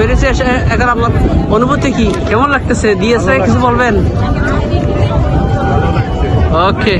বেড়েছে এখন আপনার অনুভূতি কি? কেমন লাগতেছে? দিয়েছে কিছু বলবেন? ওকে